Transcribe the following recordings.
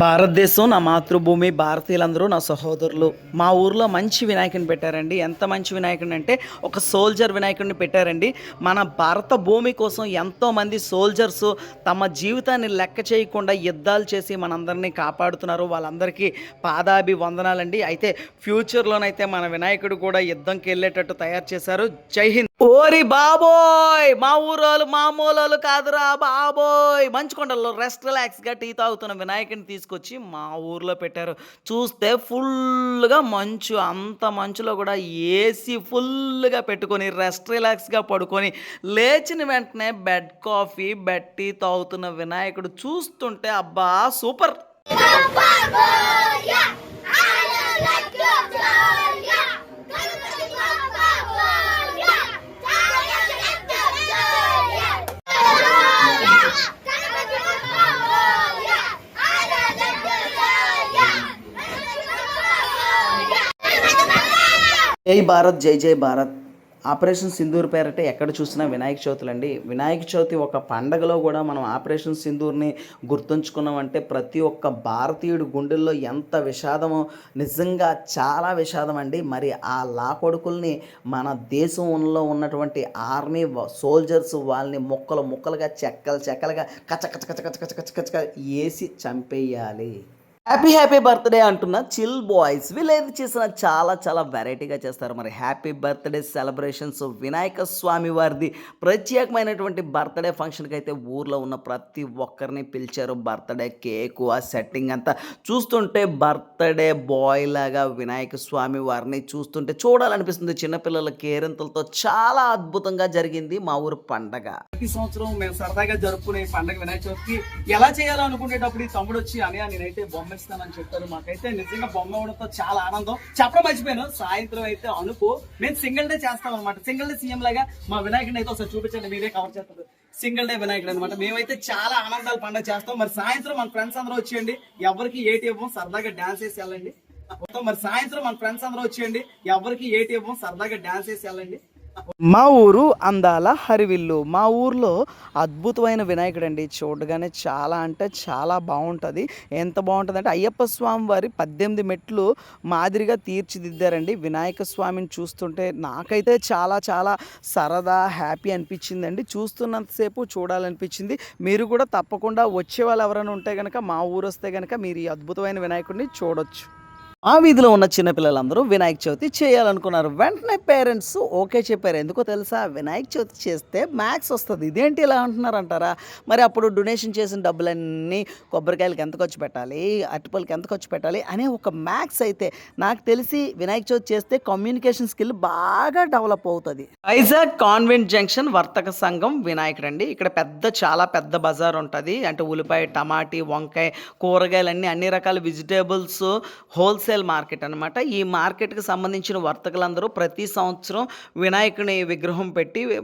భారతదేశం నా మాతృభూమి భారతీయులందరూ నా సహోదరులు. మా ఊర్లో మంచి వినాయకుని పెట్టారండి. ఎంత మంచి వినాయకుడిని అంటే ఒక సోల్జర్ వినాయకుడిని పెట్టారండి. మన భారత భూమి కోసం ఎంతోమంది సోల్జర్స్ తమ జీవితాన్ని లెక్క చేయకుండా యుద్ధాలు చేసి మనందరినీ కాపాడుతున్నారు. వాళ్ళందరికీ పాదాభి వందనాలండి అయితే ఫ్యూచర్లోనైతే మన వినాయకుడు కూడా యుద్ధంకి వెళ్ళేటట్టు తయారు చేశారు. జై హింద్! ఓరి బాబోయ్! మా ఊరోళ్ళు మామూలు కాదురా బాబోయ్! మంచుకొండల్లో రెస్ట్ రిలాక్స్గా టీ తాగుతున్న వినాయకుడిని తీసుకొచ్చి మా ఊర్లో పెట్టారు. చూస్తే ఫుల్గా మంచు అంత మంచులో కూడా ఏసీ ఫుల్గా పెట్టుకొని రెస్ట్ రిలాక్స్గా పడుకొని లేచిన వెంటనే బెడ్ కాఫీ బెడ్ టీ తాగుతున్న వినాయకుడు చూస్తుంటే అబ్బా సూపర్ జై భారత్ జై జై భారత్ ఆపరేషన్ సింధూర్ పేరట ఎక్కడ చూసినా వినాయక చవితులండి వినాయక చవితి ఒక పండగలో కూడా మనం ఆపరేషన్ సింధూర్ని గుర్తుంచుకున్నామంటే ప్రతి ఒక్క భారతీయుడి గుండెల్లో ఎంత విషాదమో నిజంగా చాలా విషాదం అండి మరి ఆ లా కొడుకుల్ని మన దేశంలో ఉన్నటువంటి ఆర్మీ సోల్జర్స్ వాళ్ళని ముక్కలు ముక్కలుగా చెక్కలు చెక్కలుగా కచ్చ కచ్చ కచ్చ కచ్చ కచ్చ కచ్చ కచ్చ వేసి చంపేయాలి హ్యాపీ హ్యాపీ బర్త్డే అంటున్న చిల్ బాయ్స్. వీళ్ళు చేసిన చాలా చాలా వెరైటీగా చేస్తారు. మరి హ్యాపీ బర్త్డే సెలబ్రేషన్స్ వినాయక స్వామి వారిది. ప్రత్యేకమైనటువంటి బర్త్డే ఫంక్షన్కి అయితే ఊర్లో ఉన్న ప్రతి ఒక్కరిని పిలిచారు. బర్త్డే కేకు ఆ సెట్టింగ్ అంతా చూస్తుంటే బర్త్డే బాయ్ లాగా వినాయక స్వామి వారిని చూస్తుంటే చూడాలనిపిస్తుంది. చిన్నపిల్లల కేరింతలతో చాలా అద్భుతంగా జరిగింది మా ఊరు పండగ. ప్రతి సంవత్సరం మేము సరదాగా జరుపుకునే పండగ వినాయక చవితికి ఎలా చేయాలనుకునేటప్పుడు ఈ తమ్ముడు వచ్చి అనే నేనైతే బొమ్మ పంపిస్తానని చెప్పారు. మాకైతే నిజంగా బొమ్మ ఇవ్వడంతో చాలా ఆనందం. చెప్పడం మర్చిపోయాను. సాయంత్రం అయితే అనుకో మేము సింగిల్ డే చేస్తాం అనమాట సింగిల్ డే సీఎం లాగా మా వినాయకుడిని అయితే ఒకసారి చూపించండి మీరే కవర్ చేస్తారు. సింగిల్ డే వినాయకుడు అనమాట మేమైతే చాలా ఆనందాలు పండుగ చేస్తాం. మరి సాయంత్రం మన ఫ్రెండ్స్ అందరూ వచ్చేయండి. ఎవరికి ఏటి ఇవ్వం సరదాగా డాన్స్ వేసి వెళ్ళండి. మొత్తం మరి సాయంత్రం మన ఫ్రెండ్స్ అందరూ వచ్చేయండి. ఎవరికి ఏటి ఇవ్వం సరదాగా డాన్స్ వేసి వెళ్ళండి. మా ఊరు అందాల హరివిల్లు. మా ఊర్లో అద్భుతమైన వినాయకుడు అండి చూడగానే చాలా అంటే చాలా బాగుంటుంది. ఎంత బాగుంటుంది అంటే అయ్యప్ప స్వామి వారి పద్దెనిమిది మెట్లు మాదిరిగా తీర్చిదిద్దారండి. వినాయక స్వామిని చూస్తుంటే నాకైతే చాలా చాలా సరదా హ్యాపీ అనిపించిందండి. చూస్తున్నంతసేపు చూడాలనిపించింది. మీరు కూడా తప్పకుండా వచ్చే వాళ్ళు ఎవరైనా ఉంటే కనుక మా ఊరు వస్తే కనుక మీరు ఈ అద్భుతమైన వినాయకుడిని చూడొచ్చు. ఆ వీధిలో ఉన్న చిన్నపిల్లలందరూ వినాయక చవితి చేయాలనుకున్నారు. వెంటనే పేరెంట్స్ ఓకే చెప్పారు. ఎందుకో తెలుసా? వినాయక చవితి చేస్తే మ్యాథ్స్ వస్తుంది. ఇదేంటి ఇలా అంటున్నారు అంటారా మరి అప్పుడు డొనేషన్ చేసిన డబ్బులన్నీ కొబ్బరికాయలకి ఎంత ఖర్చు పెట్టాలి? అరటిపళ్ళకి ఎంత ఖర్చు పెట్టాలి? అనే ఒక మ్యాథ్స్ అయితే నాకు తెలిసి వినాయక చవితి చేస్తే కమ్యూనికేషన్ స్కిల్ బాగా డెవలప్ అవుతుంది. వైజాగ్ కాన్వెంట్ జంక్షన్ వర్తక సంఘం వినాయకుడు అండి ఇక్కడ పెద్ద చాలా పెద్ద బజార్ ఉంటుంది. అంటే ఉల్లిపాయ టమాటీ వంకాయ కూరగాయలన్నీ అన్ని రకాల వెజిటేబుల్స్ హోల్సేల్ మార్కెట్ అనమాట ఈ మార్కెట్కి సంబంధించిన వర్తకులందరూ ప్రతి సంవత్సరం వినాయకుని విగ్రహం పెట్టి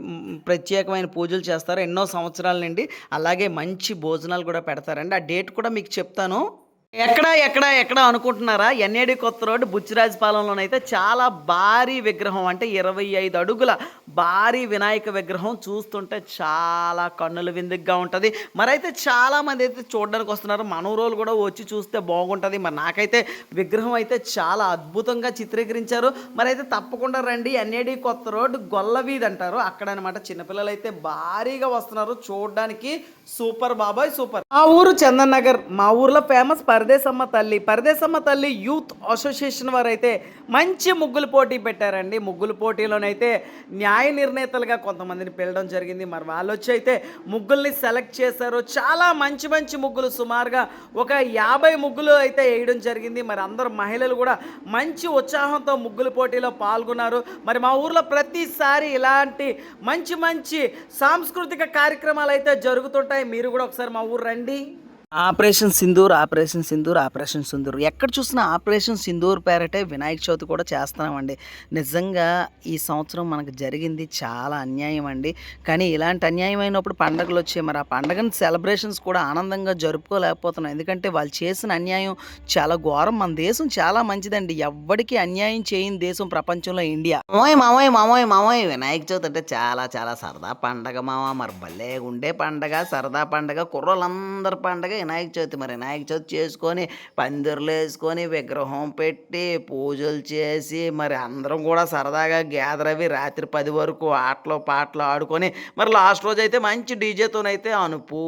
ప్రత్యేకమైన పూజలు చేస్తారు. ఎన్నో సంవత్సరాల నుండి అలాగే మంచి భోజనాలు కూడా పెడతారండి. ఆ డేట్ కూడా మీకు చెప్తాను. ఎక్కడ ఎక్కడ ఎక్కడ అనుకుంటున్నారా? ఎన్ఏడి కొత్త రోడ్డు బుచ్చిరాజపాలెంలోనైతే చాలా భారీ విగ్రహం అంటే ఇరవై ఐదు అడుగుల భారీ వినాయక విగ్రహం చూస్తుంటే చాలా కన్నుల విందుగా ఉంటుంది. మరైతే చాలామంది అయితే చూడడానికి వస్తున్నారు. మనోరోలు కూడా వచ్చి చూస్తే బాగుంటుంది. మరి నాకైతే విగ్రహం అయితే చాలా అద్భుతంగా చిత్రీకరించారు. మరైతే తప్పకుండా రండి. ఎన్ఏడి కొత్త రోడ్డు గొల్లవీధి అంటారు. అక్కడ అనమాట చిన్నపిల్లలు అయితే భారీగా వస్తున్నారు. చూడడానికి సూపర్ బాబాయ్ సూపర్. మా ఊరు చందన్ నగర్ మా ఊర్లో ఫేమస్ పరదేశమ్మ తల్లి. పరదేశమ్మ తల్లి యూత్ అసోసియేషన్ వారు అయితే మంచి ముగ్గులు పోటీ పెట్టారండి. ముగ్గులు పోటీలోనైతే న్యాయ నిర్ణేతలుగా కొంతమందిని పిలడం జరిగింది. మరి వాళ్ళు వచ్చి అయితే ముగ్గుల్ని సెలెక్ట్ చేశారు. చాలా మంచి మంచి ముగ్గులు సుమారుగా ఒక యాభై ముగ్గులు అయితే వేయడం జరిగింది. మరి అందరు మహిళలు కూడా మంచి ఉత్సాహంతో ముగ్గుల పోటీలో పాల్గొన్నారు. మరి మా ఊర్లో ప్రతిసారి ఇలాంటి మంచి మంచి సాంస్కృతిక కార్యక్రమాలు అయితే జరుగుతుంటాయి. మీరు కూడా ఒకసారి మా ఊరు రండి. Operation Sindoor operation Sindoor operation Sindoor. ఎక్కడ చూసినా ఆపరేషన్ సింధూర్ పేరటే వినాయక చవితి కూడా చేస్తున్నామండి. నిజంగా ఈ సంవత్సరం మనకు జరిగింది చాలా అన్యాయం అండి. కానీ ఇలాంటి అన్యాయం అయినప్పుడు పండగలు వచ్చాయి. మరి ఆ పండగని సెలబ్రేషన్స్ కూడా ఆనందంగా జరుపుకోలేకపోతున్నాం. ఎందుకంటే వాళ్ళు చేసిన అన్యాయం చాలా ఘోరం. మన దేశం చాలా మంచిదండి. ఎవ్వడికి అన్యాయం చేయని దేశం ప్రపంచంలో ఇండియా. మామయ్య మామయ్య మామయ్య మామయ్య వినాయక చవితి అంటే చాలా చాలా సరదా పండగ మామ. మరి భలే ఉండే పండగ సరదా పండగ కుర్రలందరి పండగ వినాయక చవితి మరి వినాయక చవితి చేసుకొని పందిర్లు వేసుకొని విగ్రహం పెట్టి పూజలు చేసి మరి అందరం కూడా సరదాగా గ్యాదర్ అవి రాత్రి పది వరకు ఆటలు పాటలు ఆడుకొని మరి లాస్ట్ రోజు అయితే మంచి డీజేతోనైతే అనుపు.